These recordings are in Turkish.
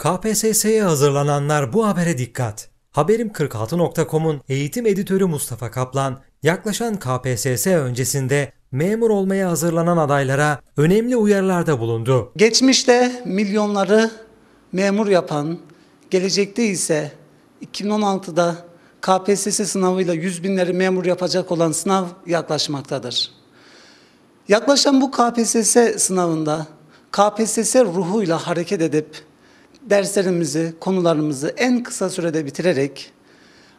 KPSS'ye hazırlananlar bu habere dikkat. Haberim46.com'un eğitim editörü Mustafa Kaplan, yaklaşan KPSS öncesinde memur olmaya hazırlanan adaylara önemli uyarılarda bulundu. Geçmişte milyonları memur yapan, gelecekte ise 2016'da KPSS sınavıyla yüz binleri memur yapacak olan sınav yaklaşmaktadır. Yaklaşan bu KPSS sınavında KPSS ruhuyla hareket edip derslerimizi, konularımızı en kısa sürede bitirerek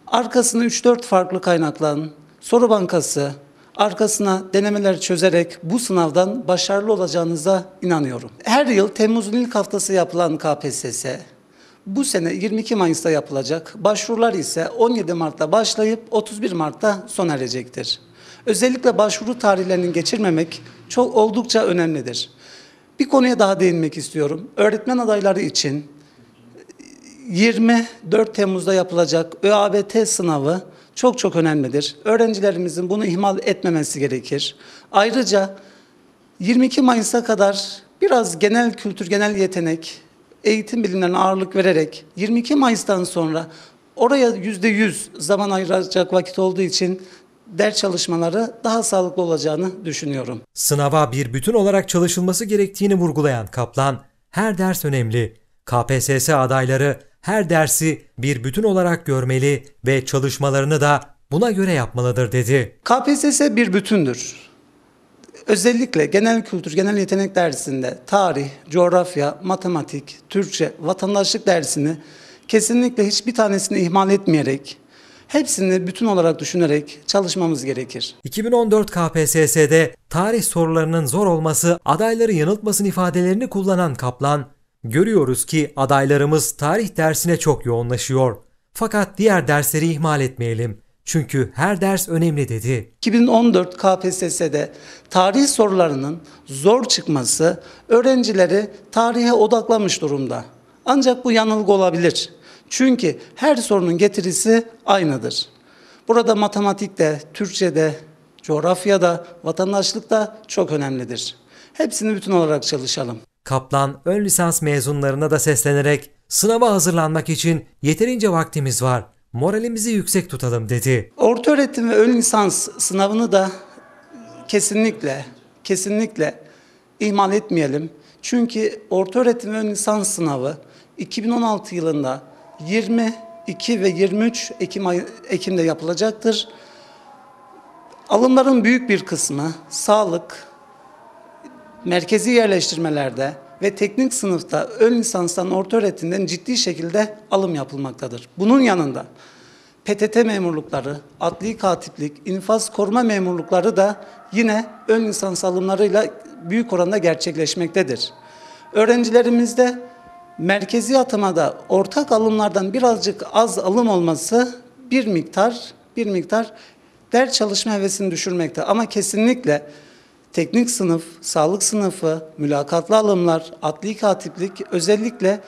arkasını 3-4 farklı kaynaklan, soru bankası, arkasına denemeler çözerek bu sınavdan başarılı olacağınıza inanıyorum. Her yıl Temmuz'un ilk haftası yapılan KPSS bu sene 22 Mayıs'ta yapılacak. Başvurular ise 17 Mart'ta başlayıp 31 Mart'ta sona erecektir. Özellikle başvuru tarihlerini geçirmemek çok oldukça önemlidir. Bir konuya daha değinmek istiyorum. Öğretmen adayları için 24 Temmuz'da yapılacak ÖABT sınavı çok çok önemlidir. Öğrencilerimizin bunu ihmal etmemesi gerekir. Ayrıca 22 Mayıs'a kadar biraz genel kültür, genel yetenek, eğitim bilimlerine ağırlık vererek 22 Mayıs'tan sonra oraya %100 zaman ayıracak vakit olduğu için ders çalışmaları daha sağlıklı olacağını düşünüyorum. Sınava bir bütün olarak çalışılması gerektiğini vurgulayan Kaplan, her ders önemli. KPSS adayları her dersi bir bütün olarak görmeli ve çalışmalarını da buna göre yapmalıdır dedi. KPSS bir bütündür. Özellikle genel kültür, genel yetenek dersinde tarih, coğrafya, matematik, Türkçe, vatandaşlık dersini kesinlikle hiçbir tanesini ihmal etmeyerek, hepsini bütün olarak düşünerek çalışmamız gerekir. 2014 KPSS'de tarih sorularının zor olması adayları yanıltmasın ifadelerini kullanan Kaplan, görüyoruz ki adaylarımız tarih dersine çok yoğunlaşıyor. Fakat diğer dersleri ihmal etmeyelim. Çünkü her ders önemli dedi. 2014 KPSS'de tarih sorularının zor çıkması öğrencileri tarihe odaklamış durumda. Ancak bu yanılgı olabilir. Çünkü her sorunun getirisi aynıdır. Burada matematikte, Türkçe'de, coğrafyada, vatandaşlıkta çok önemlidir. Hepsini bütün olarak çalışalım. Kaplan ön lisans mezunlarına da seslenerek sınava hazırlanmak için yeterince vaktimiz var. Moralimizi yüksek tutalım dedi. Orta öğretim ve ön lisans sınavını da kesinlikle kesinlikle ihmal etmeyelim. Çünkü orta öğretim ve ön lisans sınavı 2016 yılında 22 ve 23 Ekim ay, Ekim'de yapılacaktır. Alımların büyük bir kısmı sağlık, merkezi yerleştirmelerde ve teknik sınıfta ön lisanstan orta öğretimden ciddi şekilde alım yapılmaktadır. Bunun yanında PTT memurlukları, adli katiplik, infaz koruma memurlukları da yine ön lisans alımlarıyla büyük oranda gerçekleşmektedir. Öğrencilerimizde merkezi atamada ortak alımlardan birazcık az alım olması bir miktar bir miktar ders çalışma hevesini düşürmekte ama kesinlikle teknik sınıf, sağlık sınıfı, mülakatlı alımlar, adli katiplik özellikle e,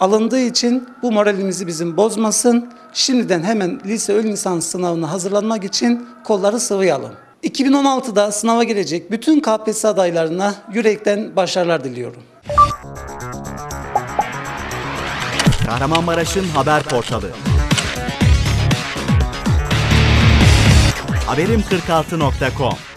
alındığı için bu moralimizi bizim bozmasın. Şimdiden hemen lise ön lisans sınavına hazırlanmak için kolları sıvayalım. 2016'da sınava girecek bütün KPSS adaylarına yürekten başarılar diliyorum. Kahramanmaraş'ın haber portalı. Haberim46.com